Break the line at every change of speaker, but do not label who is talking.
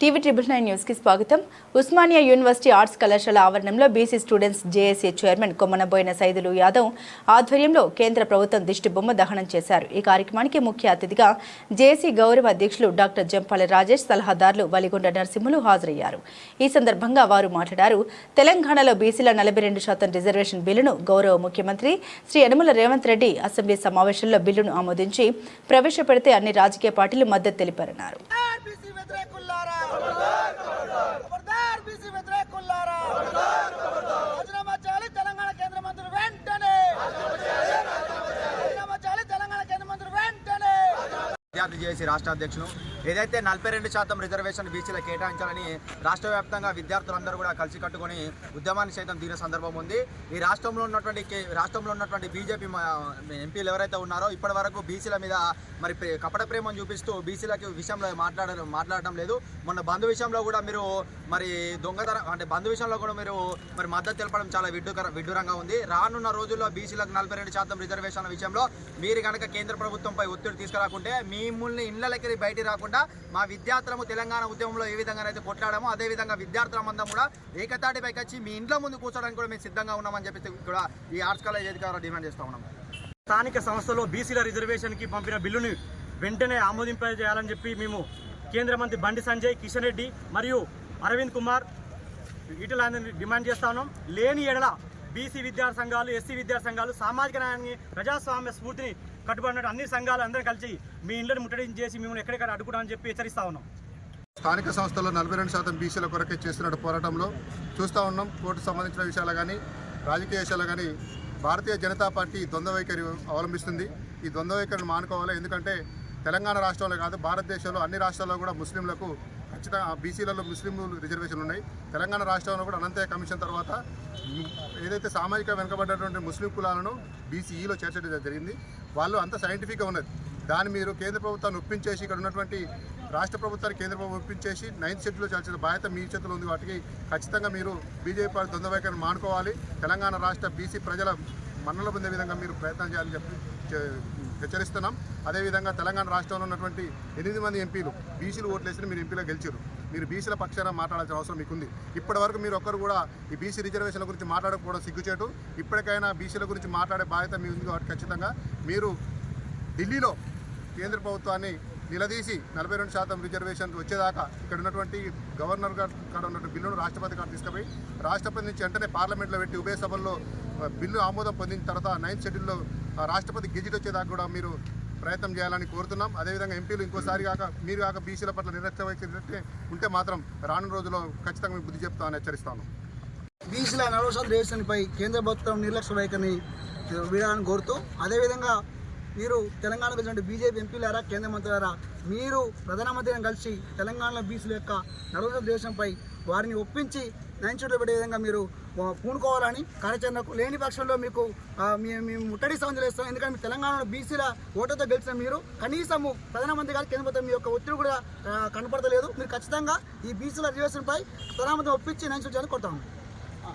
TV triple nine న్యూస్కి స్వాగతం. Osmania university arts కళాశాల ఆవరణంలో BC students JAC chairman Kommanaboina Saidulu Yadav ఆధ్వర్యంలో కేంద్ర ప్రభుత్వం దిష్టి బొమ్మ దహనం చేశారు. ఈ కార్యక్రమానికి ముఖ్య అతిథిగా జేఏసీ గౌరవ అధ్యక్షులు డాక్టర్ జంపాల రాజేష్ సలహాదారులు వలిగొండ నరసింహులు హాజరయ్యారు. ఈ సందర్భంగా వారు మాట్లాడారు. తెలంగాణలో బీసీల నలభై రెండు శాతం రిజర్వేషన్ బిల్లును గౌరవ ముఖ్యమంత్రి శ్రీ యనమల రేవంత్ రెడ్డి అసెంబ్లీ సమావేశంలో బిల్లును ఆమోదించి ప్రవేశపెడితే అన్ని రాజకీయ పార్టీలు మద్దతు తెలిపారన్నారు
ఖబర్దార్ బీసీ వ్యతిరేకులారా ఖబర్దార్ బీసీ వ్యతిరేకులారా రాజీనామా చేయాలి తెలంగాణ కేంద్ర మంత్రులు వెంటనే రాజీనామా చేయాలి తెలంగాణ కేంద్ర మంత్రులు వెంటనే
విద్యార్థి చేసి రాష్ట్ర అధ్యక్షులు ఏదైతే నలభై రెండు శాతం రిజర్వేషన్ బీసీలకు కేటాయించాలని రాష్ట్ర వ్యాప్తంగా విద్యార్థులందరూ కూడా కలిసి కట్టుకొని ఉద్యమాన్ని సైతం దిగిన సందర్భం ఉంది. ఈ రాష్ట్రంలో ఉన్నటువంటి కే- రాష్ట్రంలో ఉన్నటువంటి బీజేపీ ఎంపీలు ఎవరైతే ఉన్నారో ఇప్పటి వరకు బీసీల మీద మరి కపట ప్రేమను చూపిస్తూ బీసీలకి విషయంలో మాట్లాడ మాట్లాడడం లేదు. మొన్న బంధు విషయంలో కూడా మీరు మరి దొంగతనం అంటే బంధు విషయంలో కూడా మీరు మరి మద్దతు తెలపడం చాలా విడ్డుకర విడ్డూరంగా ఉంది. రానున్న రోజుల్లో బీసీలకు నలభై రెండు శాతం రిజర్వేషన్ల విషయంలో మీరు కనుక కేంద్ర ప్రభుత్వంపై ఒత్తిడి తీసుకురాకుంటే మిమ్మల్ని ఇళ్ళకి బయటికి రాకుండా మా విద్యార్థులము తెలంగాణ ఉద్యమంలో ఏ విధంగా అయితే కొట్లాడామో అదే విధంగా విద్యార్థులమందరం కూడా ఏకతాటిపైకి వచ్చి మీ ఇంట్లో ముందు కూర్చోడానికి కూడా మేము సిద్ధంగా ఉన్నామని చెప్పి కూడా ఈ ఆర్ట్స్ కాలేజ్ అధికారులు డిమాండ్ చేస్తూ ఉన్నాం.
స్థానిక సంస్థలో బీసీల రిజర్వేషన్కి పంపిన బిల్లుని వెంటనే ఆమోదింపజేయాలని చెప్పి మేము కేంద్ర మంత్రి బండి సంజయ్ కిషన్ రెడ్డి మరియు అరవింద్ కుమార్ వీటిలందరినీ డిమాండ్ చేస్తా ఉన్నాం. లేని ఎడల బీసీ విద్యార్థి సంఘాలు ఎస్సీ విద్యార్థి సంఘాలు సామాజిక న్యాయాన్ని ప్రజాస్వామ్య స్ఫూర్తిని కట్టుబడినట్టు అన్ని సంఘాలు అందరూ కలిసి మీ ఇండ్లను ముట్టడి చేసి మిమ్మల్ని ఎక్కడెక్కడ అడ్డుకోవడానికి చెప్పి హెచ్చరిస్తా ఉన్నాం.
స్థానిక సంస్థల్లో నలభై రెండు శాతం బీసీల కొరకే చేస్తున్న పోరాటంలో చూస్తూ ఉన్నాం. కోర్టు సంబంధించిన విషయాలు కానీ రాజకీయ విషయాలు కానీ భారతీయ జనతా పార్టీ ద్వంద్వ వైఖరి అవలంబిస్తుంది. ఈ ద్వంద్వ వైఖరిని మానుకోవాలి. ఎందుకంటే తెలంగాణ రాష్ట్రంలో కాదు భారతదేశంలో అన్ని రాష్ట్రాల్లో కూడా ముస్లింలకు ఖచ్చితంగా బీసీలలో ముస్లింలు రిజర్వేషన్లు ఉన్నాయి. తెలంగాణ రాష్ట్రంలో కూడా అనంతయ్య కమిషన్ తర్వాత ఏదైతే సామాజిక వెనుకబడ్డటువంటి ముస్లిం కులాలను బీసీఈలో చేర్చడం జరిగింది వాళ్ళు అంత సైంటిఫిక్గా ఉన్నది. దాన్ని మీరు కేంద్ర ప్రభుత్వాన్ని ఒప్పించేసి ఇక్కడ ఉన్నటువంటి రాష్ట్ర ప్రభుత్వాన్ని కేంద్ర ప్రభుత్వం ఒప్పించేసి నైన్త్ షెడ్యూల్లో చేర్చిన బాధ్యత మీ చేతిలో ఉంది. వాటికి ఖచ్చితంగా మీరు బీజేపీ పార్టీ ద్వంద్వ మానుకోవాలి. తెలంగాణ రాష్ట్ర బీసీ ప్రజల మన్నలు పొందే విధంగా మీరు ప్రయత్నం చేయాలని చెప్పి హెచ్చరిస్తున్నాం. అదేవిధంగా తెలంగాణ రాష్ట్రంలో ఉన్నటువంటి ఎనిమిది మంది ఎంపీలు బీసీలు ఓట్లు మీరు ఎంపీలో గెలిచారు. మీరు బీసీల పక్షాన మాట్లాడాల్సిన అవసరం మీకుంది. ఇప్పటి వరకు మీరు ఒక్కరు కూడా ఈ బీసీ రిజర్వేషన్ల గురించి మాట్లాడకపోవడం సిగ్గుచేటు. ఇప్పటికైనా బీసీల గురించి మాట్లాడే బాధ్యత మీ ఉంది కాబట్టి ఖచ్చితంగా మీరు ఢిల్లీలో కేంద్ర ప్రభుత్వాన్ని నిలదీసి నలభై రెండు శాతం రిజర్వేషన్ వచ్చేదాకా ఇక్కడ ఉన్నటువంటి గవర్నర్ గారు ఇక్కడ ఉన్నటువంటి బిల్లును రాష్ట్రపతి గారు తీసుకుపోయి రాష్ట్రపతి నుంచి వెంటనే పార్లమెంట్లో పెట్టి ఉభయ సభల్లో బిల్లు ఆమోదం పొందిన తర్వాత నైన్త్ షెడ్యూల్లో రాష్ట్రపతి గెజిట్ వచ్చేదాకా కూడా మీరు ప్రయత్నం చేయాలని కోరుతున్నాం. అదేవిధంగా ఎంపీలు ఇంకోసారి కాక మీరు కాక బీసీల పట్ల నిర్లక్ష్య ఉంటే మాత్రం రానున్న రోజుల్లో ఖచ్చితంగా మీకు బుద్ధి చెప్తామని హెచ్చరిస్తాను
బీసీల నలభై రేషన్పై కేంద్ర ప్రభుత్వం నిర్లక్ష్య వైఖరిని వీడాలని కోరుతూ అదేవిధంగా మీరు తెలంగాణకు వచ్చిన బీజేపీ ఎంపీలారా కేంద్ర మంత్రులారా మీరు ప్రధానమంత్రిని కలిసి తెలంగాణలో బీసీల యొక్క నలభై దేశంపై వారిని ఒప్పించి నైన్ పెట్టే విధంగా మీరు పూనుకోవాలని కార్యాచరణకు లేని పక్షంలో మీకు మేము ముట్టడి సౌందర్యం చేస్తాం ఎందుకంటే మీ తెలంగాణలో బీసీల ఓటర్తో గెలిచిన మీరు కనీసము ప్రధానమంత్రి గారు కేంద్ర ప్రభుత్వం మీ యొక్క ఒత్తిడి కూడా కనపడతలేదు. మీరు ఖచ్చితంగా ఈ బీసీల రిజర్వేషన్పై ప్రధానమంత్రి ఒప్పించి నైన్ చేయాలని కొడతాము